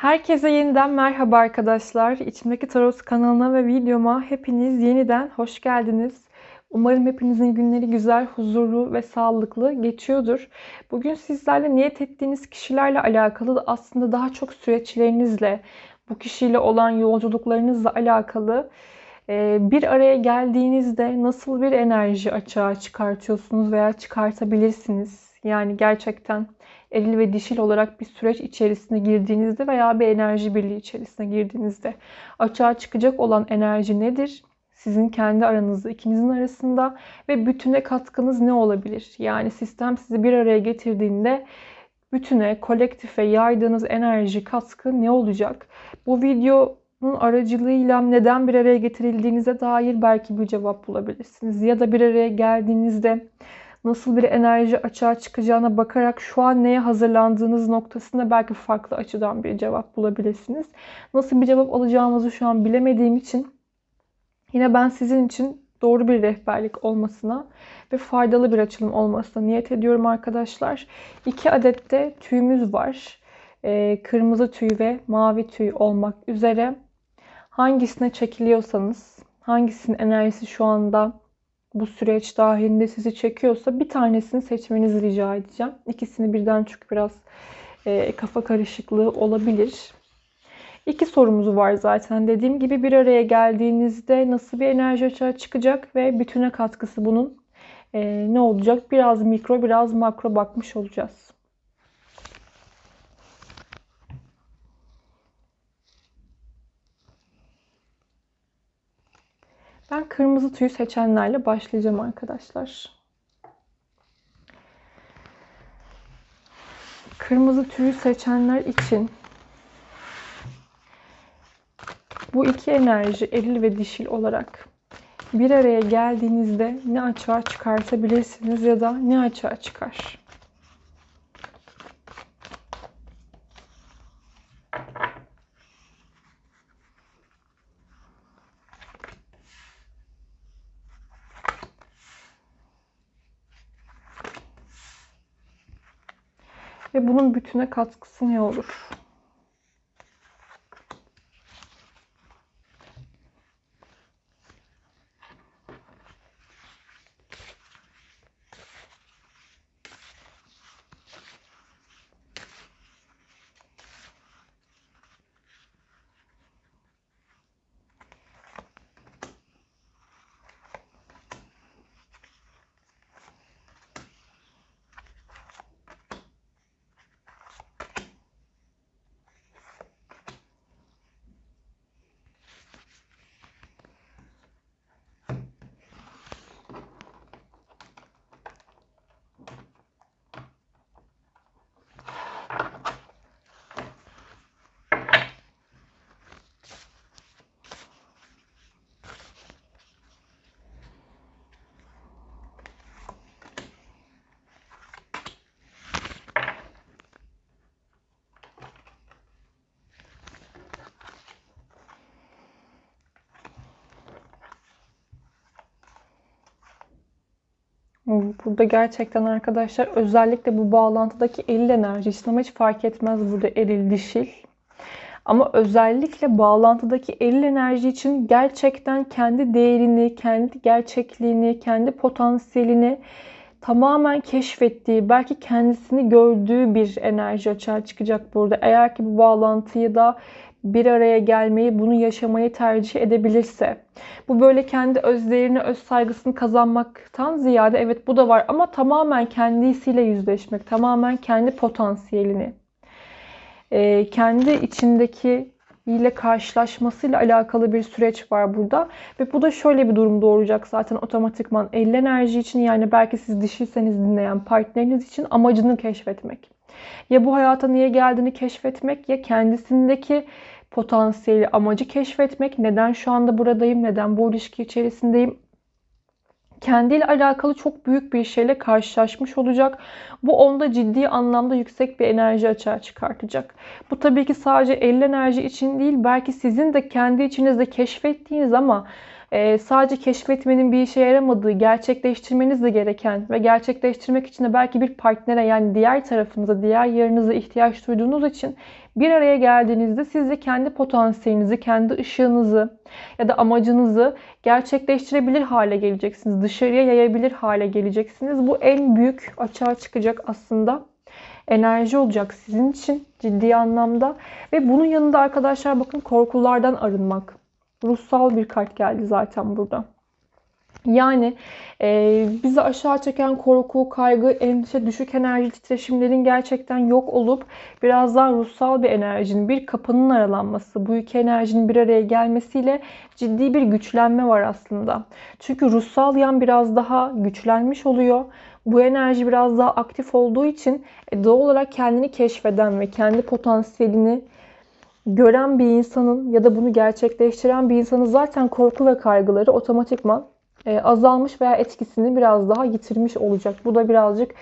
Herkese yeniden merhaba arkadaşlar. İçimdeki Tarot kanalına ve videoma hepiniz yeniden hoş geldiniz. Umarım hepinizin günleri güzel, huzurlu ve sağlıklı geçiyordur. Bugün sizlerle niyet ettiğiniz kişilerle alakalı aslında daha çok süreçlerinizle, bu kişiyle olan yolculuklarınızla alakalı e, bir araya geldiğinizde nasıl bir enerji açığa çıkartıyorsunuz veya çıkartabilirsiniz. Yani gerçekten eril ve dişil olarak bir süreç içerisine girdiğinizde veya bir enerji birliği içerisine girdiğinizde açığa çıkacak olan enerji nedir? Sizin kendi aranızda, ikinizin arasında ve bütüne katkınız ne olabilir? Yani sistem sizi bir araya getirdiğinde bütüne, kolektife yaydığınız enerji, katkı ne olacak? Bu videonun aracılığıyla neden bir araya getirildiğinize dair belki bir cevap bulabilirsiniz. Ya da bir araya geldiğinizde nasıl bir enerji açığa çıkacağına bakarak şu an neye hazırlandığınız noktasında belki farklı açıdan bir cevap bulabilirsiniz. Nasıl bir cevap alacağımızı şu an bilemediğim için yine ben sizin için doğru bir rehberlik olmasına ve faydalı bir açılım olmasına niyet ediyorum arkadaşlar. İki adet de tüyümüz var. Ee, kırmızı tüy ve mavi tüy olmak üzere. Hangisine çekiliyorsanız, hangisinin enerjisi şu anda bu süreç dahilinde sizi çekiyorsa bir tanesini seçmenizi rica edeceğim. İkisini birden çünkü biraz e, kafa karışıklığı olabilir. İki sorumuz var zaten. Dediğim gibi bir araya geldiğinizde nasıl bir enerji açığa çıkacak ve bütüne katkısı bunun e, ne olacak? Biraz mikro, biraz makro bakmış olacağız. Ben kırmızı tüyü seçenlerle başlayacağım arkadaşlar. Kırmızı tüyü seçenler için bu iki enerji eril ve dişil olarak bir araya geldiğinizde ne açığa çıkartabilirsiniz ya da ne açığa çıkar? Ve bunun bütüne katkısı ne olur? Burada gerçekten arkadaşlar özellikle bu bağlantıdaki eril enerjisi ama hiç fark etmez burada eril dişil. Ama özellikle bağlantıdaki eril enerji için gerçekten kendi değerini, kendi gerçekliğini, kendi potansiyelini tamamen keşfettiği, belki kendisini gördüğü bir enerji açığa çıkacak burada. Eğer ki bu bağlantıyı da bir araya gelmeyi, bunu yaşamayı tercih edebilirse. Bu böyle kendi özlerini, öz saygısını kazanmaktan ziyade evet bu da var ama tamamen kendisiyle yüzleşmek, tamamen kendi potansiyelini, e, kendi içindeki ile karşılaşmasıyla alakalı bir süreç var burada. Ve bu da şöyle bir durum doğuracak zaten otomatikman. El enerji için yani belki siz dişiyseniz dinleyen partneriniz için amacını keşfetmek. Ya bu hayata niye geldiğini keşfetmek ya kendisindeki potansiyeli, amacı keşfetmek. Neden şu anda buradayım? Neden bu ilişki içerisindeyim? kendiyle alakalı çok büyük bir şeyle karşılaşmış olacak. Bu onda ciddi anlamda yüksek bir enerji açığa çıkartacak. Bu tabii ki sadece el enerji için değil, belki sizin de kendi içinizde keşfettiğiniz ama e, sadece keşfetmenin bir işe yaramadığı, gerçekleştirmeniz de gereken ve gerçekleştirmek için de belki bir partnere yani diğer tarafınıza, diğer yarınıza ihtiyaç duyduğunuz için bir araya geldiğinizde siz de kendi potansiyelinizi, kendi ışığınızı ya da amacınızı gerçekleştirebilir hale geleceksiniz. Dışarıya yayabilir hale geleceksiniz. Bu en büyük açığa çıkacak aslında enerji olacak sizin için ciddi anlamda. Ve bunun yanında arkadaşlar bakın korkulardan arınmak. Ruhsal bir kart geldi zaten burada. Yani e, bizi aşağı çeken korku, kaygı, endişe, düşük enerji titreşimlerin gerçekten yok olup biraz daha ruhsal bir enerjinin, bir kapının aralanması, bu iki enerjinin bir araya gelmesiyle ciddi bir güçlenme var aslında. Çünkü ruhsal yan biraz daha güçlenmiş oluyor. Bu enerji biraz daha aktif olduğu için e, doğal olarak kendini keşfeden ve kendi potansiyelini gören bir insanın ya da bunu gerçekleştiren bir insanın zaten korku ve kaygıları otomatikman e, azalmış veya etkisini biraz daha yitirmiş olacak. Bu da birazcık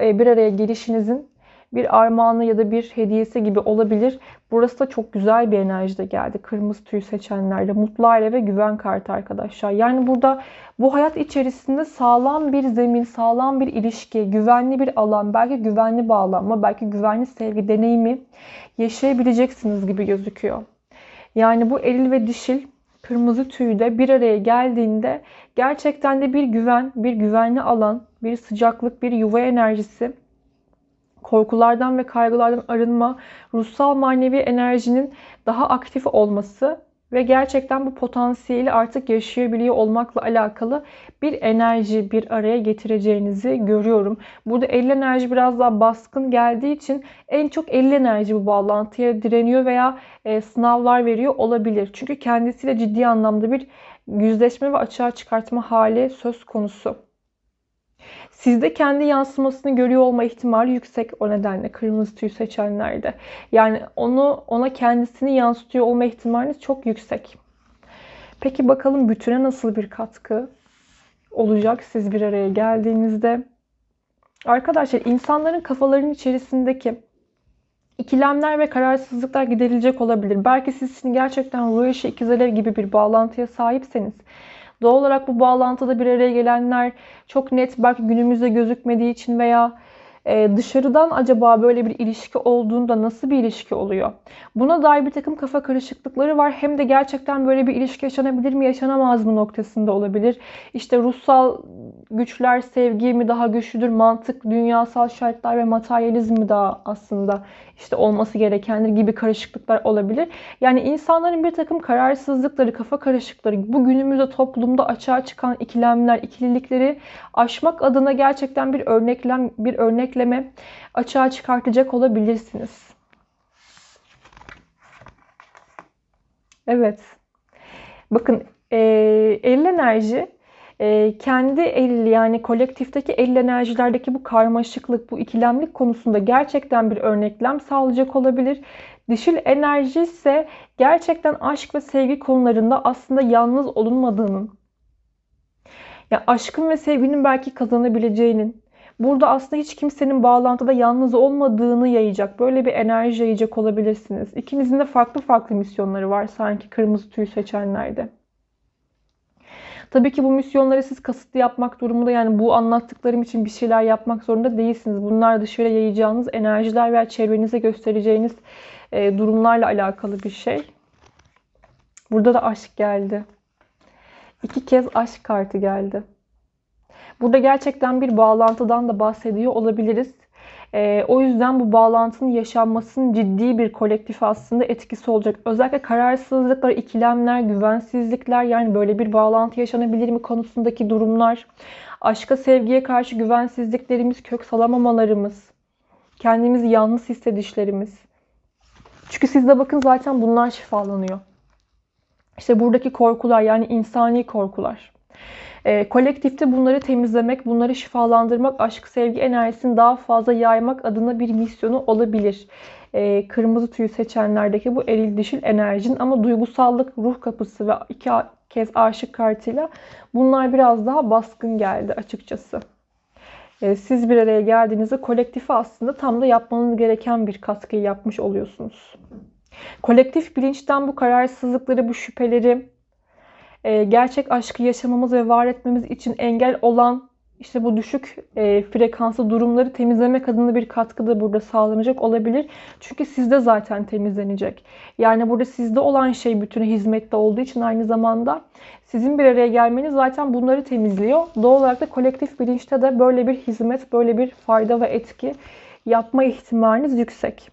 e, bir araya gelişinizin bir armağanı ya da bir hediyesi gibi olabilir. Burası da çok güzel bir enerjide geldi. Kırmızı tüy seçenlerde. Mutlu aile ve güven kartı arkadaşlar. Yani burada bu hayat içerisinde sağlam bir zemin, sağlam bir ilişki, güvenli bir alan, belki güvenli bağlanma, belki güvenli sevgi deneyimi yaşayabileceksiniz gibi gözüküyor. Yani bu eril ve dişil kırmızı tüy de bir araya geldiğinde gerçekten de bir güven, bir güvenli alan, bir sıcaklık, bir yuva enerjisi, korkulardan ve kaygılardan arınma, ruhsal manevi enerjinin daha aktif olması ve gerçekten bu potansiyeli artık yaşayabiliyor olmakla alakalı bir enerji bir araya getireceğinizi görüyorum. Burada el enerji biraz daha baskın geldiği için en çok el enerji bu bağlantıya direniyor veya e, sınavlar veriyor olabilir. Çünkü kendisiyle ciddi anlamda bir yüzleşme ve açığa çıkartma hali söz konusu. Sizde kendi yansımasını görüyor olma ihtimali yüksek o nedenle kırmızı tüy seçenlerde. Yani onu ona kendisini yansıtıyor olma ihtimaliniz çok yüksek. Peki bakalım bütüne nasıl bir katkı olacak siz bir araya geldiğinizde? Arkadaşlar insanların kafalarının içerisindeki ikilemler ve kararsızlıklar giderilecek olabilir. Belki siz şimdi gerçekten ruh eşi ikizler gibi bir bağlantıya sahipseniz Doğal olarak bu bağlantıda bir araya gelenler çok net belki günümüzde gözükmediği için veya e, dışarıdan acaba böyle bir ilişki olduğunda nasıl bir ilişki oluyor? Buna dair bir takım kafa karışıklıkları var. Hem de gerçekten böyle bir ilişki yaşanabilir mi, yaşanamaz mı noktasında olabilir. İşte ruhsal güçler, sevgi mi daha güçlüdür, mantık, dünyasal şartlar ve materyalizm mi daha aslında işte olması gerekendir gibi karışıklıklar olabilir. Yani insanların bir takım kararsızlıkları, kafa karışıkları, bu günümüzde toplumda açığa çıkan ikilemler, ikililikleri aşmak adına gerçekten bir örneklem, bir örnekleme açığa çıkartacak olabilirsiniz. Evet. Bakın e, eril enerji e, kendi el yani kolektifteki el enerjilerdeki bu karmaşıklık, bu ikilemlik konusunda gerçekten bir örneklem sağlayacak olabilir. Dişil enerji ise gerçekten aşk ve sevgi konularında aslında yalnız olunmadığının, ya aşkın ve sevginin belki kazanabileceğinin, burada aslında hiç kimsenin bağlantıda yalnız olmadığını yayacak, böyle bir enerji yayacak olabilirsiniz. İkinizin de farklı farklı misyonları var sanki kırmızı tüy seçenlerde. Tabii ki bu misyonları siz kasıtlı yapmak durumunda yani bu anlattıklarım için bir şeyler yapmak zorunda değilsiniz. Bunlar dışarı yayacağınız enerjiler veya çevrenize göstereceğiniz e, durumlarla alakalı bir şey. Burada da aşk geldi. İki kez aşk kartı geldi. Burada gerçekten bir bağlantıdan da bahsediyor olabiliriz. E, o yüzden bu bağlantının yaşanmasının ciddi bir kolektif aslında etkisi olacak. Özellikle kararsızlıklar, ikilemler, güvensizlikler yani böyle bir bağlantı yaşanabilir mi konusundaki durumlar, aşka sevgiye karşı güvensizliklerimiz, kök salamamalarımız, kendimizi yalnız hissedişlerimiz. Çünkü sizde bakın zaten bunlar şifalanıyor. İşte buradaki korkular yani insani korkular. E, kolektifte bunları temizlemek, bunları şifalandırmak, aşk, sevgi enerjisini daha fazla yaymak adına bir misyonu olabilir. E, kırmızı tüyü seçenlerdeki bu eril dişil enerjinin ama duygusallık, ruh kapısı ve iki kez aşık kartıyla bunlar biraz daha baskın geldi açıkçası. E, siz bir araya geldiğinizde kolektife aslında tam da yapmanız gereken bir katkıyı yapmış oluyorsunuz. Kolektif bilinçten bu kararsızlıkları, bu şüpheleri, e, gerçek aşkı yaşamamız ve var etmemiz için engel olan işte bu düşük e, frekanslı durumları temizlemek adına bir katkı da burada sağlanacak olabilir. Çünkü sizde zaten temizlenecek. Yani burada sizde olan şey bütünü hizmette olduğu için aynı zamanda sizin bir araya gelmeniz zaten bunları temizliyor. Doğal olarak da kolektif bilinçte de böyle bir hizmet, böyle bir fayda ve etki yapma ihtimaliniz yüksek.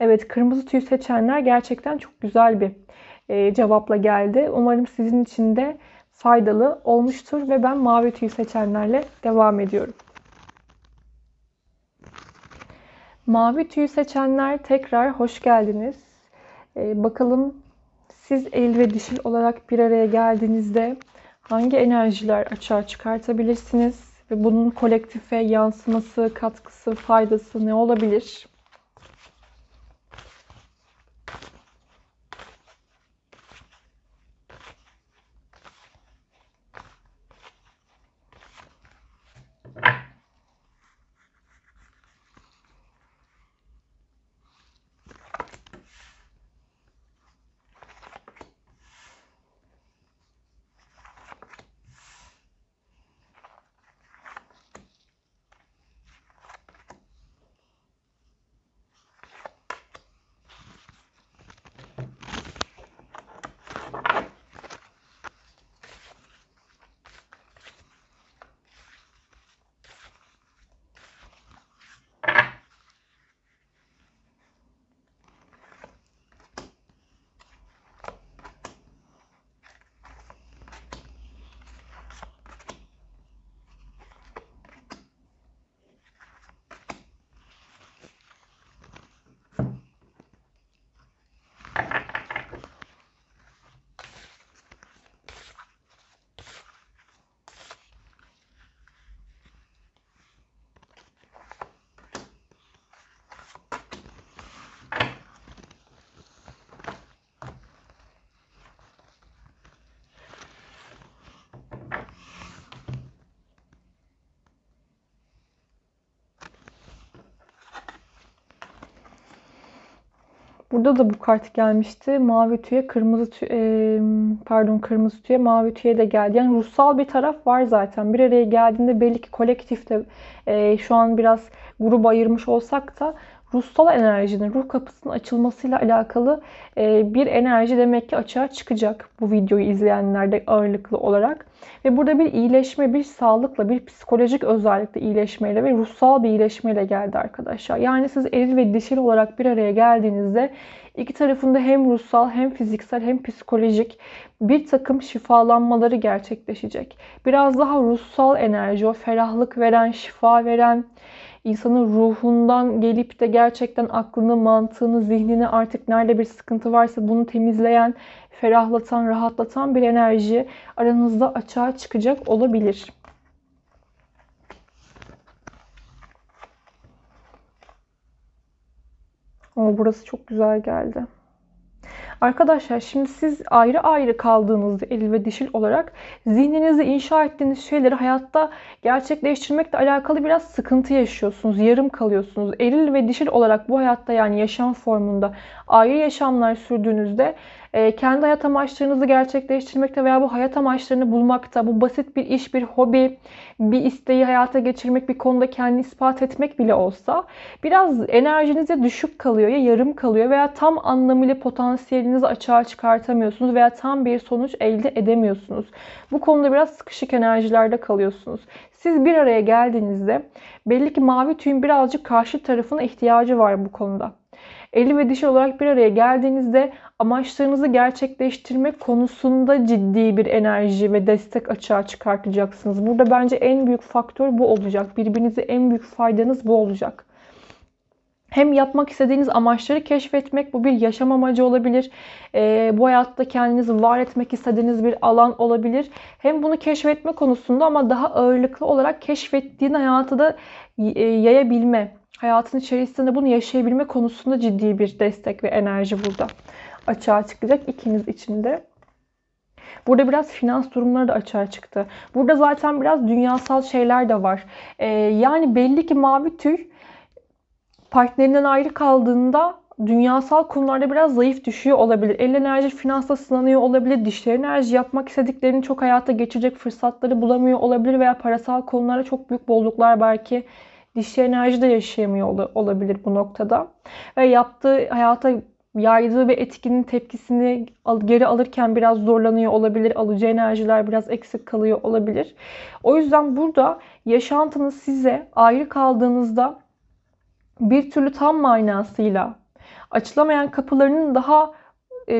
Evet kırmızı tüy seçenler gerçekten çok güzel bir e, cevapla geldi. Umarım sizin için de faydalı olmuştur ve ben mavi tüy seçenlerle devam ediyorum. Mavi tüy seçenler tekrar hoş geldiniz. Ee, bakalım siz el ve dişil olarak bir araya geldiğinizde hangi enerjiler açığa çıkartabilirsiniz ve bunun kolektife yansıması, katkısı, faydası ne olabilir? Burada da bu kart gelmişti. Mavi tüye, kırmızı tüye, pardon kırmızı tüye, mavi tüye de geldi. Yani ruhsal bir taraf var zaten. Bir araya geldiğinde belli ki kolektifte şu an biraz grup ayırmış olsak da ruhsal enerjinin, ruh kapısının açılmasıyla alakalı e, bir enerji demek ki açığa çıkacak bu videoyu izleyenlerde ağırlıklı olarak. Ve burada bir iyileşme, bir sağlıkla, bir psikolojik özellikle iyileşmeyle ve ruhsal bir iyileşmeyle geldi arkadaşlar. Yani siz eril ve dişil olarak bir araya geldiğinizde iki tarafında hem ruhsal hem fiziksel hem psikolojik bir takım şifalanmaları gerçekleşecek. Biraz daha ruhsal enerji, o ferahlık veren, şifa veren, insanın ruhundan gelip de gerçekten aklını, mantığını, zihnini artık nerede bir sıkıntı varsa bunu temizleyen, ferahlatan, rahatlatan bir enerji aranızda açığa çıkacak olabilir. Ama burası çok güzel geldi. Arkadaşlar şimdi siz ayrı ayrı kaldığınızda eril ve dişil olarak zihninizde inşa ettiğiniz şeyleri hayatta gerçekleştirmekle alakalı biraz sıkıntı yaşıyorsunuz. Yarım kalıyorsunuz. Eril ve dişil olarak bu hayatta yani yaşam formunda ayrı yaşamlar sürdüğünüzde e, kendi hayat amaçlarınızı gerçekleştirmekte veya bu hayat amaçlarını bulmakta, bu basit bir iş, bir hobi, bir isteği hayata geçirmek, bir konuda kendini ispat etmek bile olsa biraz enerjinize düşük kalıyor ya yarım kalıyor veya tam anlamıyla potansiyelinizi açığa çıkartamıyorsunuz veya tam bir sonuç elde edemiyorsunuz. Bu konuda biraz sıkışık enerjilerde kalıyorsunuz. Siz bir araya geldiğinizde belli ki mavi tüyün birazcık karşı tarafına ihtiyacı var bu konuda. Eli ve dişi olarak bir araya geldiğinizde amaçlarınızı gerçekleştirmek konusunda ciddi bir enerji ve destek açığa çıkartacaksınız. Burada bence en büyük faktör bu olacak. Birbirinize en büyük faydanız bu olacak. Hem yapmak istediğiniz amaçları keşfetmek, bu bir yaşam amacı olabilir. E, bu hayatta kendinizi var etmek istediğiniz bir alan olabilir. Hem bunu keşfetme konusunda ama daha ağırlıklı olarak keşfettiğin hayatı da e, yayabilme, hayatın içerisinde bunu yaşayabilme konusunda ciddi bir destek ve enerji burada açığa çıkacak ikiniz için de. Burada biraz finans durumları da açığa çıktı. Burada zaten biraz dünyasal şeyler de var. Ee, yani belli ki mavi tüy partnerinden ayrı kaldığında dünyasal konularda biraz zayıf düşüyor olabilir. El enerji finansta sınanıyor olabilir. Dişli enerji yapmak istediklerini çok hayata geçirecek fırsatları bulamıyor olabilir veya parasal konulara çok büyük bolluklar belki dişli enerji de yaşayamıyor olabilir bu noktada. Ve yaptığı hayata yaydığı ve etkinin tepkisini geri alırken biraz zorlanıyor olabilir. Alıcı enerjiler biraz eksik kalıyor olabilir. O yüzden burada yaşantınız size ayrı kaldığınızda bir türlü tam manasıyla açılamayan kapılarının daha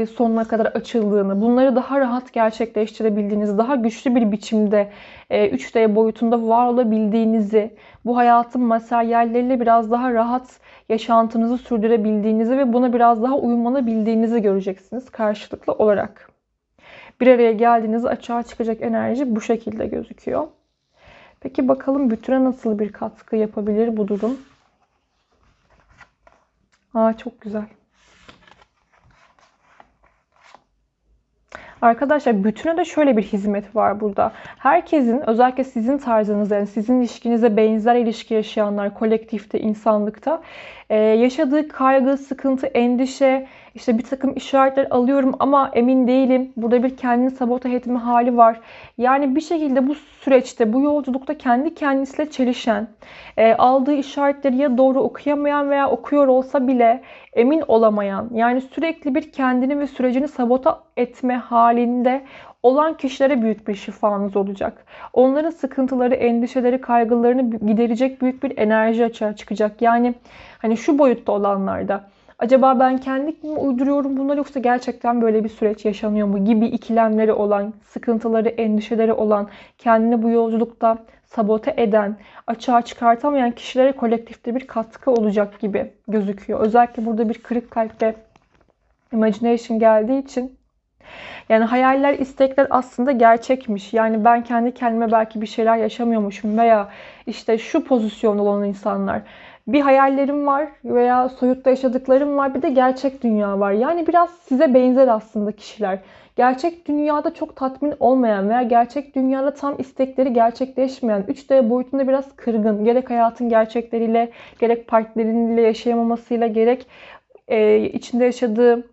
sonuna kadar açıldığını, bunları daha rahat gerçekleştirebildiğinizi, daha güçlü bir biçimde 3D e, boyutunda var olabildiğinizi, bu hayatın materyalleriyle biraz daha rahat yaşantınızı sürdürebildiğinizi ve buna biraz daha uymanabildiğinizi göreceksiniz karşılıklı olarak. Bir araya geldiğinizde açığa çıkacak enerji bu şekilde gözüküyor. Peki bakalım bütüne nasıl bir katkı yapabilir bu durum? Aa çok güzel. Arkadaşlar bütüne de şöyle bir hizmet var burada. Herkesin özellikle sizin tarzınızda yani sizin ilişkinize benzer ilişki yaşayanlar kolektifte, insanlıkta yaşadığı kaygı, sıkıntı, endişe, işte bir takım işaretler alıyorum ama emin değilim. Burada bir kendini sabote etme hali var. Yani bir şekilde bu süreçte, bu yolculukta kendi kendisiyle çelişen, e, aldığı işaretleri ya doğru okuyamayan veya okuyor olsa bile emin olamayan, yani sürekli bir kendini ve sürecini sabote etme halinde olan kişilere büyük bir şifanız olacak. Onların sıkıntıları, endişeleri, kaygılarını giderecek büyük bir enerji açığa çıkacak. Yani hani şu boyutta olanlarda acaba ben kendi mi uyduruyorum bunları yoksa gerçekten böyle bir süreç yaşanıyor mu gibi ikilemleri olan, sıkıntıları, endişeleri olan, kendini bu yolculukta sabote eden, açığa çıkartamayan kişilere kolektifte bir katkı olacak gibi gözüküyor. Özellikle burada bir kırık kalp ve imagination geldiği için yani hayaller, istekler aslında gerçekmiş. Yani ben kendi kendime belki bir şeyler yaşamıyormuşum veya işte şu pozisyonda olan insanlar. Bir hayallerim var veya soyutta yaşadıklarım var. Bir de gerçek dünya var. Yani biraz size benzer aslında kişiler. Gerçek dünyada çok tatmin olmayan veya gerçek dünyada tam istekleri gerçekleşmeyen, 3D boyutunda biraz kırgın, gerek hayatın gerçekleriyle, gerek partneriyle yaşayamamasıyla, gerek e, içinde yaşadığı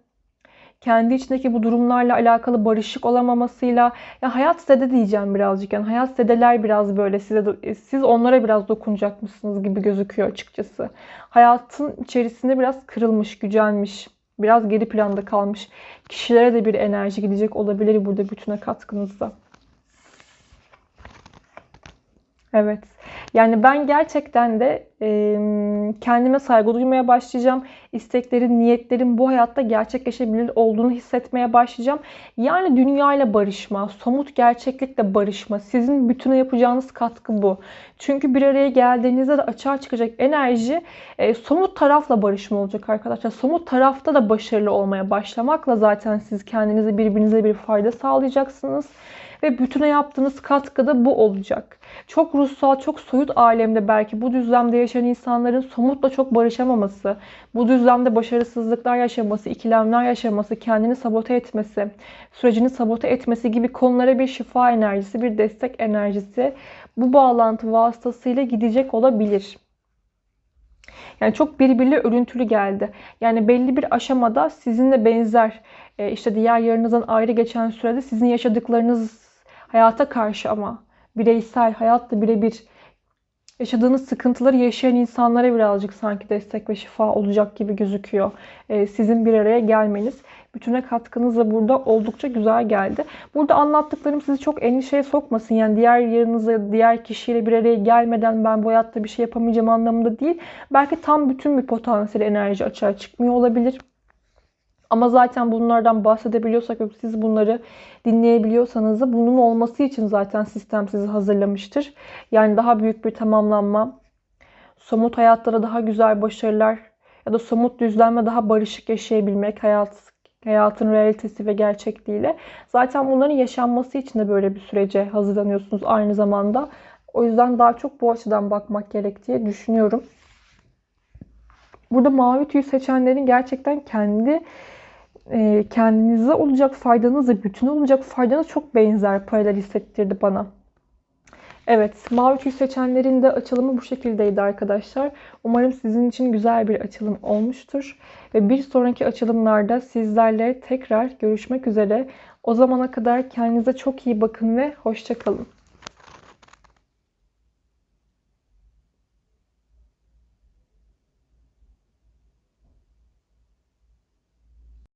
kendi içindeki bu durumlarla alakalı barışık olamamasıyla ya hayat sede diyeceğim birazcık yani hayat sedeler biraz böyle size siz onlara biraz dokunacakmışsınız gibi gözüküyor açıkçası. Hayatın içerisinde biraz kırılmış, gücenmiş, biraz geri planda kalmış kişilere de bir enerji gidecek olabilir burada bütüne katkınızda. Evet. Yani ben gerçekten de e, kendime saygı duymaya başlayacağım. İsteklerin, niyetlerin bu hayatta gerçekleşebilir olduğunu hissetmeye başlayacağım. Yani dünyayla barışma, somut gerçeklikle barışma. Sizin bütüne yapacağınız katkı bu. Çünkü bir araya geldiğinizde de açığa çıkacak enerji e, somut tarafla barışma olacak arkadaşlar. Somut tarafta da başarılı olmaya başlamakla zaten siz kendinize birbirinize bir fayda sağlayacaksınız ve bütüne yaptığınız katkı da bu olacak. Çok ruhsal, çok soyut alemde belki bu düzlemde yaşayan insanların somutla çok barışamaması, bu düzlemde başarısızlıklar yaşaması, ikilemler yaşaması, kendini sabote etmesi, sürecini sabote etmesi gibi konulara bir şifa enerjisi, bir destek enerjisi bu bağlantı vasıtasıyla gidecek olabilir. Yani çok birbiriyle örüntülü geldi. Yani belli bir aşamada sizinle benzer, e, işte diğer yarınızdan ayrı geçen sürede sizin yaşadıklarınız hayata karşı ama bireysel, hayatla birebir yaşadığınız sıkıntıları yaşayan insanlara birazcık sanki destek ve şifa olacak gibi gözüküyor. Ee, sizin bir araya gelmeniz. Bütüne katkınız da burada oldukça güzel geldi. Burada anlattıklarım sizi çok endişeye sokmasın. Yani diğer yarınıza, diğer kişiyle bir araya gelmeden ben bu hayatta bir şey yapamayacağım anlamında değil. Belki tam bütün bir potansiyel enerji açığa çıkmıyor olabilir. Ama zaten bunlardan bahsedebiliyorsak ve siz bunları dinleyebiliyorsanız da bunun olması için zaten sistem sizi hazırlamıştır. Yani daha büyük bir tamamlanma, somut hayatlara daha güzel başarılar ya da somut düzlenme daha barışık yaşayabilmek hayat hayatın realitesi ve gerçekliğiyle. Zaten bunların yaşanması için de böyle bir sürece hazırlanıyorsunuz aynı zamanda. O yüzden daha çok bu açıdan bakmak gerek diye düşünüyorum. Burada mavi tüy seçenlerin gerçekten kendi e, kendinize olacak faydanız ve bütün olacak faydanız çok benzer paralel hissettirdi bana. Evet, mavi tüy seçenlerin de açılımı bu şekildeydi arkadaşlar. Umarım sizin için güzel bir açılım olmuştur. Ve bir sonraki açılımlarda sizlerle tekrar görüşmek üzere. O zamana kadar kendinize çok iyi bakın ve hoşçakalın.